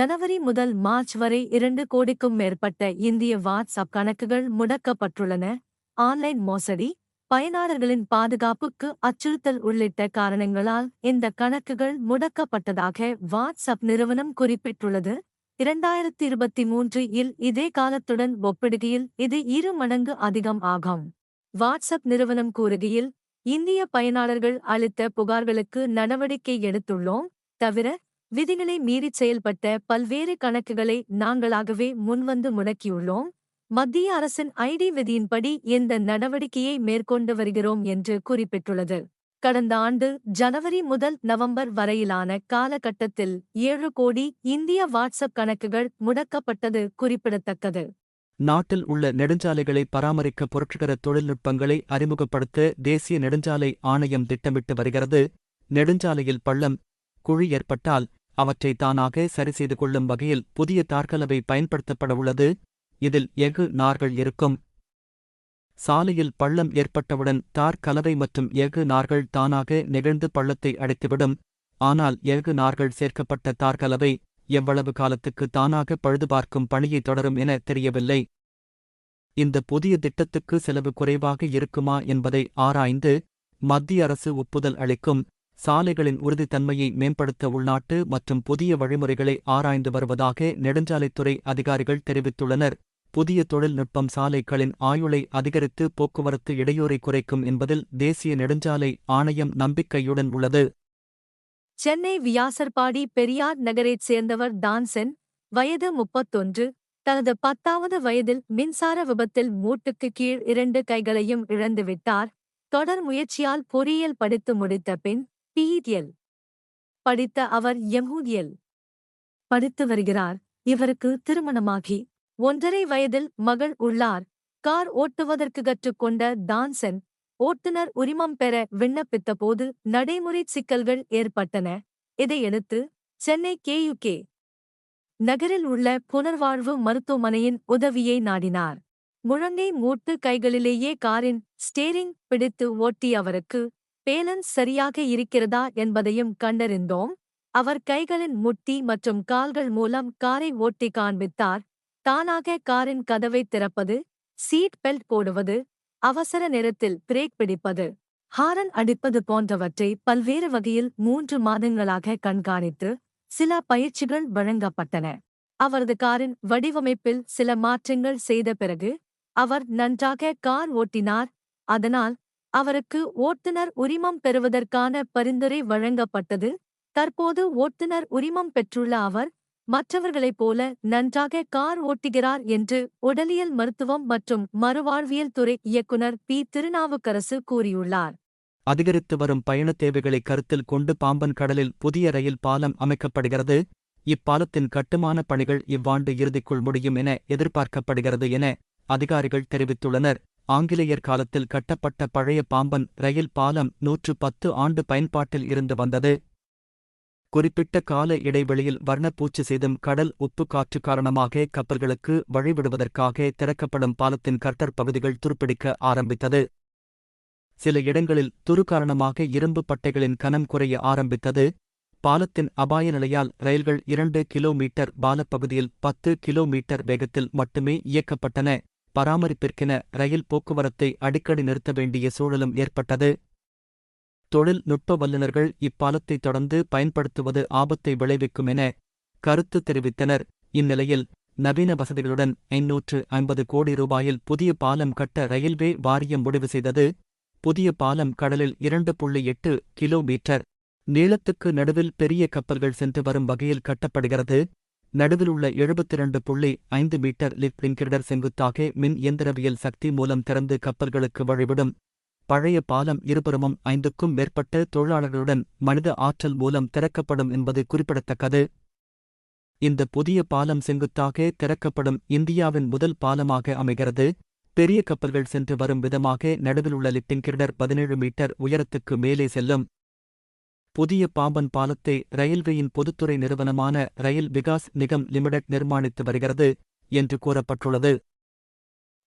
ஜனவரி முதல் மார்ச் வரை இரண்டு கோடிக்கும் மேற்பட்ட இந்திய வாட்ஸ்அப் கணக்குகள் முடக்கப்பட்டுள்ளன. ஆன்லைன் மோசடி பயனாளர்களின் பாதுகாப்புக்கு அச்சுறுத்தல் உள்ளிட்ட காரணங்களால் இந்த கணக்குகள் முடக்கப்பட்டதாக வாட்ஸ்அப் நிறுவனம் குறிப்பிட்டுள்ளது. இரண்டாயிரத்தி இருபத்தி மூன்று இல் இதே காலத்துடன் ஒப்பிடுகையில் இது இரு மடங்கு அதிகம் ஆகும். வாட்ஸ்அப் நிறுவனம் கூறுகையில் இந்திய பயனாளர்கள் அளித்த புகார்களுக்கு நடவடிக்கை எடுத்துள்ளோம். தவிர விதிகளை மீறிச் செயல்பட்ட பல்வேறு கணக்குகளை நாங்களாகவே முன்வந்து முடக்கியுள்ளோம். மத்திய அரசின் ஐடி விதியின்படி இந்த நடவடிக்கையை மேற்கொண்டு வருகிறோம் என்று குறிப்பிட்டுள்ளது. கடந்த ஆண்டு ஜனவரி முதல் நவம்பர் வரையிலான காலகட்டத்தில் ஏழு கோடி இந்திய வாட்ஸ்அப் கணக்குகள் முடக்கப்பட்டது குறிப்பிடத்தக்கது. நாட்டில் உள்ள நெடுஞ்சாலைகளை பராமரிக்க புரட்சிகர தொழில்நுட்பங்களை அறிமுகப்படுத்த தேசிய நெடுஞ்சாலை ஆணையம் திட்டமிட்டு வருகிறது. நெடுஞ்சாலையில் பள்ளம் குழி ஏற்பட்டால் அவற்றை தானாக சரிசெய்து கொள்ளும் வகையில் புதிய தார்கலவை பயன்படுத்தப்பட உள்ளது இதில் எஃகு நார்கள் இருக்கும். சாலையில் பள்ளம் ஏற்பட்டவுடன் தார் கலவை மற்றும் எஃகு நார்கள் தானாக நிகழ்ந்து பள்ளத்தை அடைத்துவிடும். ஆனால் எஃகு நார்கள் சேர்க்கப்பட்ட தார் கலவை எவ்வளவு காலத்துக்கு தானாக பழுதுபார்க்கும் பணியை தொடரும் என தெரியவில்லை. இந்த புதிய திட்டத்துக்கு செலவு குறைவாக இருக்குமா என்பதை ஆராய்ந்து மத்திய அரசு ஒப்புதல் அளிக்கும். சாலைகளின் உறுதித்தன்மையை மேம்படுத்த உள்நாட்டு மற்றும் புதிய வழிமுறைகளை ஆராய்ந்து வருவதாக நெடுஞ்சாலைத்துறை அதிகாரிகள் தெரிவித்துள்ளனர். புதிய தொழில்நுட்பம் சாலைகளின் ஆயுளை அதிகரித்து போக்குவரத்து இடையூறை குறைக்கும் என்பதில் தேசிய நெடுஞ்சாலை ஆணையம் நம்பிக்கையுடன் உள்ளது. சென்னை வியாசர்பாடி பெரியார் நகரைச் சேர்ந்தவர் தான்சென் வயது முப்பத்தொன்று. தனது பத்தாவது வயதில் மின்சார விபத்தில் மூட்டுக்கு கீழ் இரண்டு கைகளையும் இழந்துவிட்டார். தொடர் முயற்சியால் பொறியியல் படித்து முடித்த பின் பிஇடிஎல் படித்த அவர் எம்ஹூடியல் படித்து வருகிறார். இவருக்கு திருமணமாகி ஒன்றரை வயதில் மகள் உள்ளார். கார் ஓட்டுவதற்கு கற்றுக்கொண்ட டான்சன் ஓட்டுநர் உரிமம் பெற விண்ணப்பித்த போது நடைமுறை சிக்கல்கள் ஏற்பட்டன. இதையடுத்து சென்னை கேயுகே நகரில் உள்ள புனர்வாழ்வு மருத்துவமனையின் உதவியை நாடினார். முழங்கை மூட்டு கைகளிலேயே காரின் ஸ்டேரிங் பிடித்து ஓட்டி அவருக்கு பேலன்ஸ் சரியாக இருக்கிறதா என்பதையும் கண்டறிந்தோம். அவர் கைகளின் முட்டி மற்றும் கால்கள் மூலம் காரை ஓட்டி காண்பித்தார். தானாக காரின் கதவை திறப்பது சீட் பெல்ட் போடுவது அவசர நேரத்தில் பிரேக் பிடிப்பது ஹாரன் அடிப்பது போன்றவற்றை பல்வேறு வகையில் மூன்று மாதங்களாக கண்காணித்து சில பயிற்சிகள் வழங்கப்பட்டன. அவரது காரின் வடிவமைப்பில் சில மாற்றங்கள் செய்த பிறகு அவர் நன்றாக கார் ஓட்டினார். அதனால் அவருக்கு ஓட்டுநர் உரிமம் பெறுவதற்கான பரிந்துரை வழங்கப்பட்டது. தற்போது ஓட்டுநர் உரிமம் பெற்றுள்ள அவர் மற்றவர்களைப் போல நன்றாக கார் ஓட்டுகிறார் என்று உடலியல் மருத்துவம் மற்றும் மறுவாழ்வியல் துறை இயக்குனர் பி. திருநாவுக்கரசு கூறியுள்ளார். அதிகரித்து வரும் பயணத் தேவைகளை கருத்தில் கொண்டு பாம்பன் கடலில் புதிய ரயில் பாலம் அமைக்கப்படுகிறது. இப்பாலத்தின் கட்டுமான பணிகள் இவ்வாண்டு இறுதிக்குள் முடியும் என எதிர்பார்க்கப்படுகிறது என அதிகாரிகள் தெரிவித்துள்ளனர். ஆங்கிலேயர் காலத்தில் கட்டப்பட்ட பழைய பாம்பன் ரயில் பாலம் நூற்று பத்து ஆண்டு பயன்பாட்டில் இருந்து வந்தது. குறிப்பிட்ட கால இடைவெளியில் வர்ணப்பூச்சு செய்தும் கடல் உப்பு காற்று காரணமாக கப்பல்களுக்கு வழிவிடுவதற்காக திறக்கப்படும் பாலத்தின் கர்த்தர் பகுதிகள் துருப்பிடிக்க ஆரம்பித்தது. சில இடங்களில் துரு காரணமாக இரும்பு பட்டைகளின் கனம் குறைய ஆரம்பித்தது. பாலத்தின் அபாய நிலையால் ரயில்கள் இரண்டு கிலோமீட்டர் பாலப்பகுதியில் பத்து கிலோமீட்டர் வேகத்தில் மட்டுமே இயக்கப்பட்டன. பராமரிப்பிற்கென ரயில் போக்குவரத்தை அடிக்கடி நிறுத்த வேண்டிய சூழலும் ஏற்பட்டது. தொழில்நுட்ப வல்லுநர்கள் இப்பாலத்தை தொடர்ந்து பயன்படுத்துவது ஆபத்தை விளைவிக்கும் என கருத்து தெரிவித்தனர். இந்நிலையில் நவீன வசதிகளுடன் ஐநூற்று ஐம்பது கோடி ரூபாயில் புதிய பாலம் கட்ட ரயில்வே வாரியம் முடிவு செய்தது. புதிய பாலம் கடலில் இரண்டு புள்ளி எட்டு கிலோமீட்டர் நீளத்துக்கு நடுவில் பெரிய கப்பல்கள் சென்று வரும் வகையில் கட்டப்படுகிறது. நடுவிலுள்ள எழுபத்திரண்டு புள்ளி ஐந்து மீட்டர் லிஃப்ட் கிரிடர் செங்குத்தாக மின் இயந்திரவியல் சக்தி மூலம் திறந்து கப்பல்களுக்கு வழிவிடும். பழைய பாலம் இருபுறமும் ஐந்துக்கும் மேற்பட்ட தொழிலாளர்களுடன் மனித ஆற்றல் மூலம் திறக்கப்படும் என்பது குறிப்பிடத்தக்கது. இந்த புதிய பாலம் செங்குத்தாக திறக்கப்படும் இந்தியாவின் முதல் பாலமாக அமைகிறது. பெரிய கப்பல்கள் சென்று வரும் விதமாக நடுவில் உள்ள பதினேழு மீட்டர் உயரத்துக்கு மேலே செல்லும். புதிய பாம்பன் பாலத்தை ரயில்வேயின் பொதுத்துறை நிறுவனமான ரயில் விகாஸ் நிகம் லிமிடெட் நிர்மாணித்து வருகிறது என்று கூறப்பட்டுள்ளது.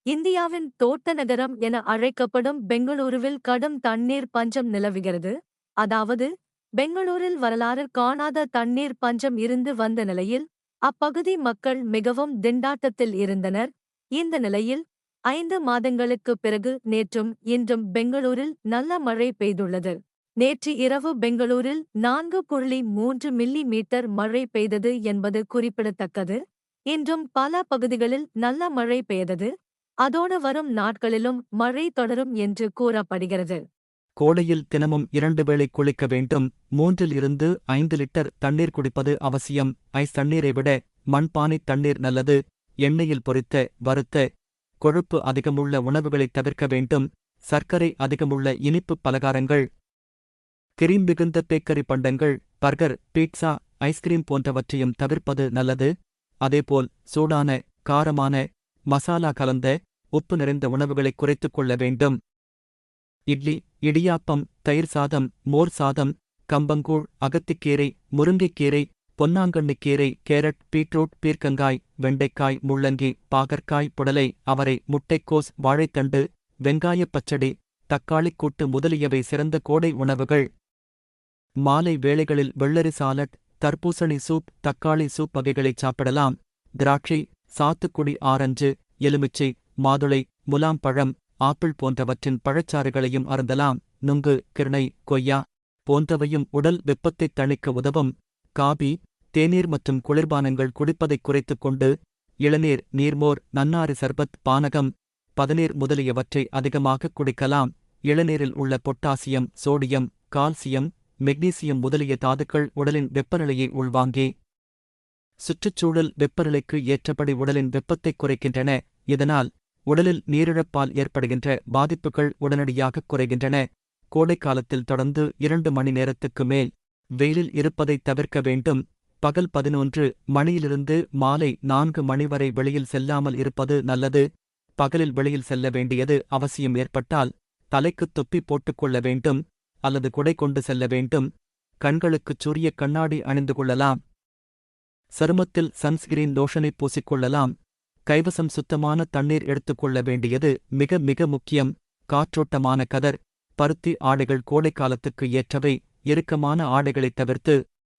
இந்தியாவின் தோட்ட நகரம் என அழைக்கப்படும் பெங்களூருவில் கடும் தண்ணீர் பஞ்சம் நிலவுகிறது. அதாவது பெங்களூரில் வரலாறு காணாத தண்ணீர் பஞ்சம் இருந்து வந்த நிலையில் அப்பகுதி மக்கள் மிகவும் திண்டாட்டத்தில் இருந்தனர். இந்த நிலையில் ஐந்து மாதங்களுக்குப் பிறகு நேற்றும் இன்றும் பெங்களூரில் நல்ல மழை பெய்துள்ளது. நேற்று இரவு பெங்களூரில் நான்கு புள்ளி மூன்று மில்லி மீட்டர் மழை பெய்தது என்பது குறிப்பிடத்தக்கது. இன்றும் பல பகுதிகளில் நல்ல மழை பெய்தது. அதோடு வரும் நாட்களிலும் மழை தொடரும் என்று கூறப்படுகிறது. கோடையில் தினமும் இரண்டு வேளை குளிக்க வேண்டும். மூன்றில் இருந்து ஐந்து லிட்டர் தண்ணீர் குடிப்பது அவசியம். ஐஸ் தண்ணீரை விட மண்பானை தண்ணீர் நல்லது. எண்ணெயில் பொரித்த வறுத்த கொழுப்பு அதிகமுள்ள உணவுகளை தவிர்க்க வேண்டும். சர்க்கரை அதிகமுள்ள இனிப்பு பலகாரங்கள். கிரீம் மிகுந்த பேக்கரி பண்டங்கள் பர்கர் பீட்சா ஐஸ்கிரீம் போன்றவற்றையும் தவிர்ப்பது நல்லது. அதேபோல் சூடான காரமான மசாலா கலந்த உப்பு நிறைந்த உணவுகளை குறைத்துக் கொள்ள வேண்டும். இட்லி இடியாப்பம் தயிர் சாதம் மோர் சாதம் கம்பங்கூழ் அகத்திக்கீரை முருங்கைக்கீரை பொன்னாங்கண்ணிக்கீரை கேரட் பீட்ரூட் பீர்க்கங்காய் வெண்டைக்காய் முள்ளங்கி பாகற்காய் புடலை அவரை முட்டைக்கோஸ் வாழைத்தண்டு வெங்காயப் பச்சடி தக்காளிக் கூட்டு முதலியவை சிறந்த கோடை உணவுகள். மாலை வேளைகளில் வெள்ளரி சாலட் தர்பூசணி சூப் தக்காளி சூப் வகைகளைச் சாப்பிடலாம். திராட்சை சாத்துக்குடி ஆரஞ்சு எலுமிச்சை மாதுளை முலாம் பழம் ஆப்பிள் போன்றவற்றின் பழச்சாறுகளையும் அருந்தலாம். நுங்கு கிருணை கொய்யா போன்றவையும் உடல் வெப்பத்தைத் தணிக்க உதவும். காபி தேநீர் மற்றும் குளிர்பானங்கள் குடிப்பதைக் குறைத்துக் கொண்டு இளநீர் நீர்மோர் நன்னாறு சர்பத் பானகம் பதநீர் முதலியவற்றை அதிகமாக குடிக்கலாம். இளநீரில் உள்ள பொட்டாசியம் சோடியம் கால்சியம் மெக்னீசியம் முதலிய தாதுக்கள் உடலின் வெப்பநிலையை உள்வாங்கி. சுற்றுச்சூழல் வெப்பநிலைக்கு ஏற்றபடி உடலின் வெப்பத்தைக் குறைக்கின்றன. இதனால் உடலில் நீரிழப்பால் ஏற்படுகின்ற பாதிப்புகள் உடனடியாகக் குறைகின்றன. கோடைக்காலத்தில் தொடர்ந்து இரண்டு மணி நேரத்துக்கு மேல் வெயிலில் இருப்பதைத் தவிர்க்க வேண்டும். பகல் பதினொன்று மணியிலிருந்து மாலை நான்கு மணி வரை வெளியில் செல்லாமல் இருப்பது நல்லது. பகலில் வெளியில் செல்ல வேண்டியது அவசியம் ஏற்பட்டால் தலைக்குத் தொப்பி போட்டுக்கொள்ள வேண்டும். அல்லது குடை கொண்டு செல்ல வேண்டும். கண்களுக்குச் சூரிய கண்ணாடி அணிந்து கொள்ளலாம். சருமத்தில் சன்ஸ்கிரீன் லோஷனை பூசிக்கொள்ளலாம் கைவசம் சுத்தமான தண்ணீர் எடுத்துக்கொள்ள வேண்டியது மிக மிக முக்கியம். காற்றோட்டமான கதர் பருத்தி ஆடைகள் கோடைக்காலத்துக்கு ஏற்றவை. இறுக்கமான ஆடைகளைத் தவிர்த்து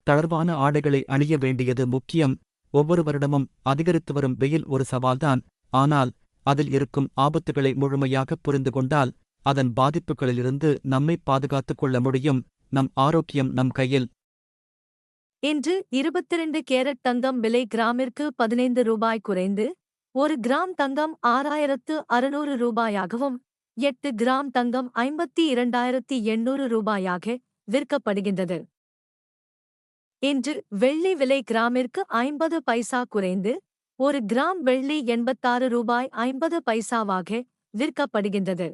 தளர்வான ஆடைகளை அணிய வேண்டியது முக்கியம். ஒவ்வொரு வருடமும் அதிகரித்து வரும் வெயில் ஒரு சவால்தான். ஆனால் அதில் இருக்கும் ஆபத்துகளை முழுமையாக புரிந்து கொண்டால் அதன் பாதிப்புகளிலிருந்து நம்மை பாதுகாத்துக் கொள்ள முடியும். நம் ஆரோக்கியம் நம் கையில். இன்று இருபத்திரண்டு கேரட் தங்கம் விலை கிராமிற்கு பதினைந்து ரூபாய் குறைந்து ஒரு கிராம் தங்கம் ஆறாயிரத்து அறுநூறு ரூபாயாகவும் எட்டு கிராம் தங்கம் ஐம்பத்தி இரண்டாயிரத்தி எண்ணூறு ரூபாயாக விற்கப்படுகின்றது. இன்று வெள்ளி விலை கிராமிற்கு ஐம்பது பைசா குறைந்து ஒரு கிராம் வெள்ளி எண்பத்தாறு ரூபாய் ஐம்பது பைசாவாக விற்கப்படுகின்றது.